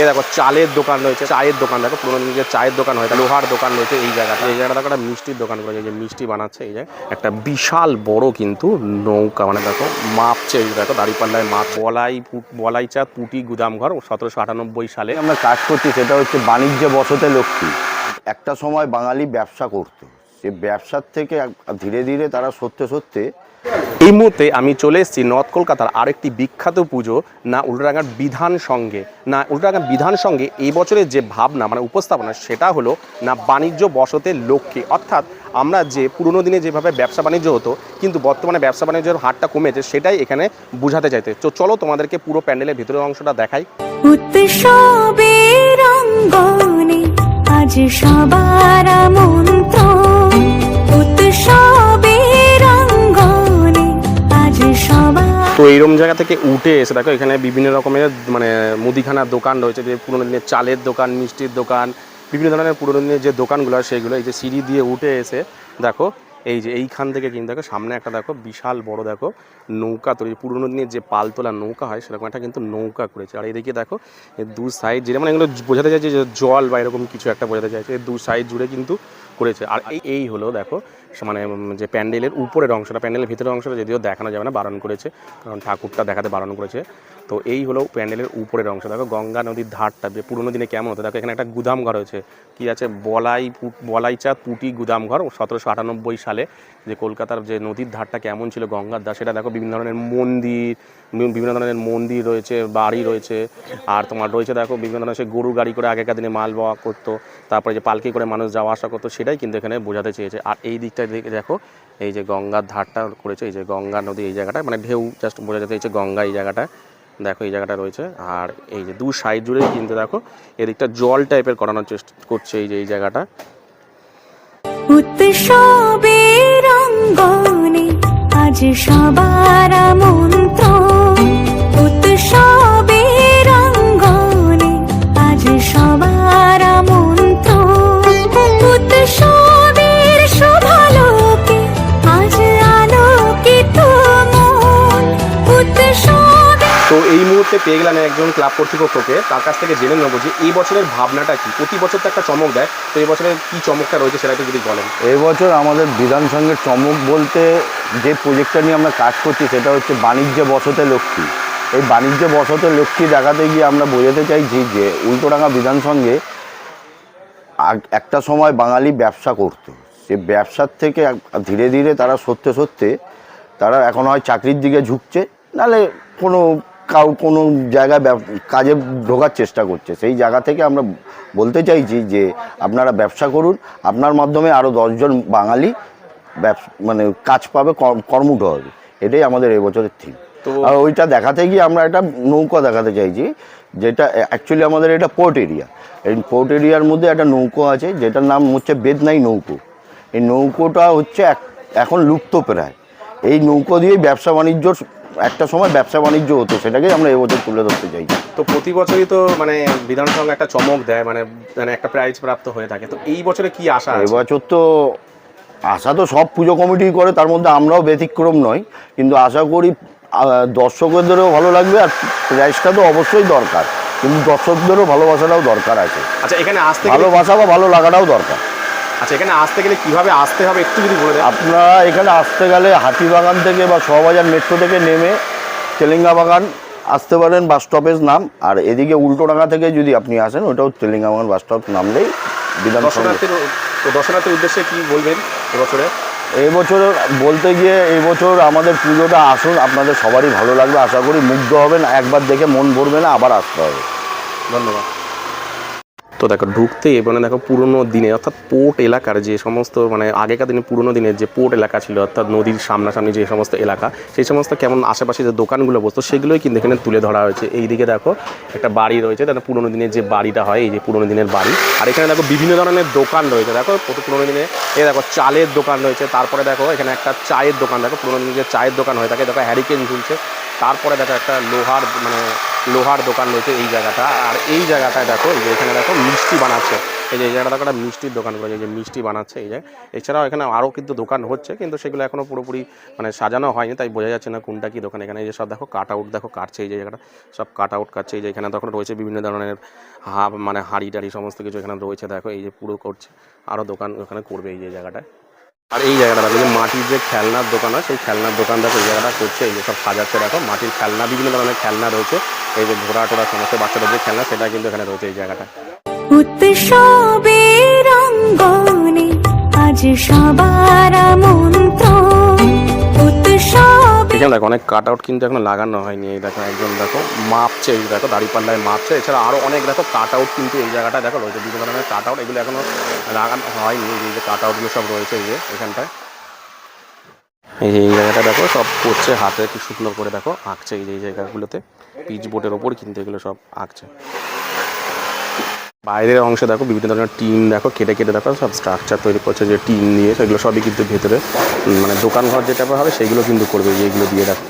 এই দেখো, চালের দোকান রয়েছে, চায়ের দোকান দেখো, পুরোনো যে চায়ের দোকান হয় লোহার দোকান রয়েছে এই জায়গাটা। এই জায়গাটা দেখো, একটা মিষ্টির দোকান করেছে যে মিষ্টি বানাচ্ছে, এই যে একটা বিশাল বড় কিন্তু নৌকা মানে দেখো, মাপছে, এই দেখো, দাঁড়িপাল্লায় মাপ, বলাই বলাই চাঁদ পুটি গুদামঘর সতেরোশো আটানব্বই সালে। আমরা কাজ করছি, সেটা হচ্ছে বাণিজ্য বসতে লক্ষ্মী। একটা সময় বাঙালি ব্যবসা করত। সে ব্যবসার থেকে ধীরে ধীরে তারা সত্যি সত্যি এই মুহূর্তে আমি চলে এসেছি নর্থ কলকাতার আরেকটি বিখ্যাত পুজো না উল্টাডাঙ্গার বিধান সঙ্গে না উল্টাডাঙ্গার বিধান সঙ্গে এই বছরের যে ভাবনা মানে উপস্থাপনা সেটা হলো না বাণিজ্য বসতের লক্ষ্যে। অর্থাৎ আমরা যে পুরনো দিনে যেভাবে ব্যবসা বাণিজ্য হতো কিন্তু বর্তমানে ব্যবসা বাণিজ্যের হারটা কমেছে সেটাই এখানে বোঝাতে চাইতে। তো চলো তোমাদেরকে পুরো প্যান্ডেলের ভিতরের অংশটা দেখাই। আজ সবার মন্ত্র তো এইরকম জায়গা থেকে উঠে এসে দেখো, এখানে বিভিন্ন রকমের মানে মুদিখানার দোকান রয়েছে, যে পুরোনো দিনের চালের দোকান, মিষ্টির দোকান, বিভিন্ন ধরনের পুরোনো দিনের যে দোকানগুলো সেগুলো, এই যে সিঁড়ি দিয়ে উঠে এসে দেখো, এই যে এইখান থেকে কিন্তু দেখো, সামনে একটা দেখো, বিশাল বড় দেখো, নৌকা তৈরি, পুরোনো দিনের যে পালতোলা নৌকা হয়, সেরকম একটা কিন্তু নৌকা করেছে। আর এদিকে দেখো দু সাইড যেটা মানে এগুলো বোঝাতে চাইছে যে জল বা এরকম কিছু একটা বোঝাতে চাইছে দু সাইড জুড়ে কিন্তু করেছে। আর এই এই হলো দেখো মানে যে প্যান্ডেলের উপরের অংশটা, প্যান্ডেলের ভিতরের অংশটা যদিও দেখানো যাবে না, বারণ করেছে, কারণ ঠাকুরটা দেখাতে বারণ করেছে। তো এই হলো প্যান্ডেলের উপরের অংশ। দেখো, গঙ্গা নদীর ধারটা, যে পুরোনো দিনে কেমন হতো, দেখো, এখানে একটা গুদাম ঘর হয়েছে। কি আছে? বলাই বলাইচাঁদ পুটি গুদাম ঘর, সতেরোশো আটানব্বই সালে যে কলকাতার যে নদীর ধারটা কেমন ছিল, গঙ্গার ধার, সেটা দেখো বিভিন্ন ধরনের মন্দির বিভিন্ন ধরনের মন্দির রয়েছে, বাড়ি রয়েছে, আর তোমার রয়েছে দেখো বিভিন্ন ধরনের সে গরু গাড়ি করে আগেকার দিনে মাল বাওয়া করতো, তারপরে যে পালকি করে মানুষ যাওয়া আসা করতো সেটাই কিন্তু এখানে বোঝাতে চেয়েছে। আর এই দিকটা দেখে, দেখো, এই যে গঙ্গার ধারটা করেছে, এই যে গঙ্গা নদী এই জায়গাটা মানে ঢেউ জাস্ট বোঝা যাচ্ছে এই যে গঙ্গা এই জায়গাটা। দেখো, এই জায়গাটা রয়েছে। আর এই যে দু সাইড জুড়েই কিন্তু দেখো, এদিকটা জল টাইপের করানোর চেষ্টা করছে এই যে, এই জায়গাটা। উৎসবের অঙ্গনে আজ সবার মন্ত্র মুহূর্তে পেয়ে গেলাম একজন ক্লাব কর্তৃপক্ষকে। তার কাছ থেকে জেনে নেব যে এই বছরের ভাবনাটা কি? প্রতি বছর তো একটা চমক দেয়। তো এই বছরের কি চমকটা রয়েছে সেটা একটু যদি বলেন। এবছর আমাদের বিধান সঙ্গের চমক বলতে যে প্রজেক্টটা নিয়ে আমরা কাজ করছি সেটা হচ্ছে বাণিজ্য বসতে লক্ষ্মী। এই বাণিজ্য বসতে লক্ষ্মী দেখাতে গিয়ে আমরা বোঝাতে চাইছি যে উল্টোডাঙ্গা বিধান সঙ্গে একটা সময় বাঙালি ব্যবসা করত। সে ব্যবসার থেকে ধীরে ধীরে তারা সত্যি সত্যি তারা এখন হয় চাকরির দিকে ঝুঁকছে। নাহলে কোনো কাউ কোনো জায়গায় কাজে ঢোকার চেষ্টা করছে। সেই জায়গা থেকে আমরা বলতে চাইছি যে আপনারা ব্যবসা করুন। আপনার মাধ্যমে আরও দশজন বাঙালি ব্যবসা মানে কাজ পাবে কর্ম- কর্মঠ হবে। এটাই আমাদের এবছরের থিম তো আর ওইটা দেখাতে গিয়ে আমরা একটা নৌকা দেখাতে চাইছি যেটা অ্যাকচুয়ালি আমাদের এটা পোর্ট এরিয়া এই পোর্ট এরিয়ার মধ্যে একটা নৌকো আছে যেটার নাম হচ্ছে বেদনাই নৌকো। এই নৌকোটা হচ্ছে এক- এখন লুপ্ত প্রায়। এই নৌকো দিয়েই ব্যবসা বাণিজ্য একটা সময় ব্যবসা বাণিজ্য হতো সেটাকেই আমরা এবছর তুলে ধরতে চাই। তো প্রতি বছরই তো মানে বিধানসভা একটা চমক দেয় মানে মানে একটা প্রাইজ প্রাপ্ত হয়ে থাকে। তো এই বছরে কি আশা এবছর তো আশা তো সব পুজো কমিটি করে তার মধ্যে আমরাও ব্যতিক্রম নয় কিন্তু আশা করি দর্শকদেরও ভালো লাগবে আর প্রাইজটা তো অবশ্যই দরকার। কিন্তু দর্শকদেরও ভালোবাসাটাও দরকার আছে। আচ্ছা এখানে আসতে ভালোবাসা বা ভালো লাগাটাও দরকার। আচ্ছা এখানে আসতে গেলে কীভাবে আসতে হবে একটু যদি বলে দেন? আপনারা এখানে আসতে গেলে হাতিবাগান থেকে বা শোভাবাজার মেট্রো থেকে নেমে তেলেঙ্গা বাগান আসতে পারেন বাস স্টপেজ নাম। আর এদিকে উল্টোডাঙ্গা থেকে যদি আপনি আসেন ওটাও তেলেঙ্গা বাগান বাস স্টপ নামলেই দর্শনার্থীর দর্শনার্থীর উদ্দেশ্যে কি বলবেন এবছরে? এই বছর বলতে গিয়ে এবছর আমাদের পুজোটা আসুন আপনাদের সবারই ভালো লাগবে আশা করি মুগ্ধ হবেন একবার দেখে মন ভরবে না আবার আসতে হবে। ধন্যবাদ। তো দেখো ঢুকতে মানে দেখো পুরনো দিনে, অর্থাৎ পোর্ট এলাকার যে সমস্ত মানে আগেকার দিনে পুরনো দিনের যে পোর্ট এলাকা ছিল, অর্থাৎ নদীর সামনাসামনি যে সমস্ত এলাকা, সেই সমস্ত কেমন আশেপাশে যে দোকানগুলো বসতো, সেগুলোই কিন্তু এখানে তুলে ধরা হয়েছে। এই দিকে দেখো একটা বাড়ি রয়েছে তার পুরনো দিনের যে বাড়িটা হয়, এই যে পুরনো দিনের বাড়ি। আর এখানে দেখো বিভিন্ন ধরনের দোকান রয়েছে। দেখো পুরনো দিনে এ দেখো চালের দোকান রয়েছে, তারপরে দেখো এখানে একটা চায়ের দোকান, দেখো পুরনো দিনের যে চায়ের দোকান হয়ে থাকে, দেখো হ্যারিকেন ঝুলছে। তারপরে দেখো একটা লোহার মানে লোহার দোকান রয়েছে এই জায়গাটা। আর এই জায়গাটায় দেখো যে এখানে দেখো মিষ্টি বানাচ্ছে। এই যে এই জায়গাটা দেখো একটা মিষ্টির দোকান করেছে যে মিষ্টি বানাচ্ছে এই যে। এছাড়াও এখানে আরও কিন্তু দোকান হচ্ছে, কিন্তু সেগুলো এখনও পুরোপুরি মানে সাজানো হয়নি, তাই বোঝা যাচ্ছে না কোনটা কি দোকান এখানে। এই যে সব দেখো কাট আউট দেখো কাটছে এই যে জায়গাটা, সব কাট আউট কাটছে। এই যে এখানে তখন রয়েছে বিভিন্ন ধরনের হা মানে হাঁড়ি টাড়ি, সমস্ত কিছু এখানে রয়েছে, দেখো এই যে পুরো করছে। আরও দোকান ওখানে করবে এই যে জায়গাটায়। আর এই জায়গাটা দেখো মাটির যে খেলনার দোকান হয়, সেই খেলনার দোকান দেখো এই জায়গাটা করছে, এই যে সব সাজাচ্ছে দেখো, মাটির খেলনা, বিভিন্ন ধরনের খেলনা রয়েছে, এই যে ঘোড়া টোড়া সমস্ত বাচ্চাদের যে খেলনা, সেটা কিন্তু এখানে রয়েছে এই জায়গাটা। উৎসবে রঙ্গনে আজ সবার এখানে দেখো, অনেক কাট আউট কিন্তু এখনও লাগানো হয়নি। এই দেখো একজন দেখো, মাপছে, এই দেখো, দাড়িপাল্লায় মাপছে। এছাড়া আরও অনেক দেখো কাট আউট কিন্তু এই জায়গাটা দেখো রয়েছে বিভিন্ন ধরনের কাট আউট এগুলো এখনও লাগানো হয়নি, এই যে কাট আউটগুলো সব রয়েছে এই যে এখানটায়। এই যে এই জায়গাটা দেখো, সব করছে হাতে, কি শুকনো করে দেখো আঁকছে এই যে এই জায়গাগুলোতে। পিচ বোর্ডের ওপর কিন্তু এগুলো সব আঁকছে। বাইরের অংশে দেখো, বিভিন্ন ধরনের টিন দেখো, কেটে কেটে দেখো, সব স্ট্রাকচার তৈরি করছে যে টিন নিয়ে, সেগুলো সবই কিন্তু ভেতরে মানে দোকান ঘর যেটা হবে সেইগুলো কিন্তু করবে এইগুলো দিয়ে দেখো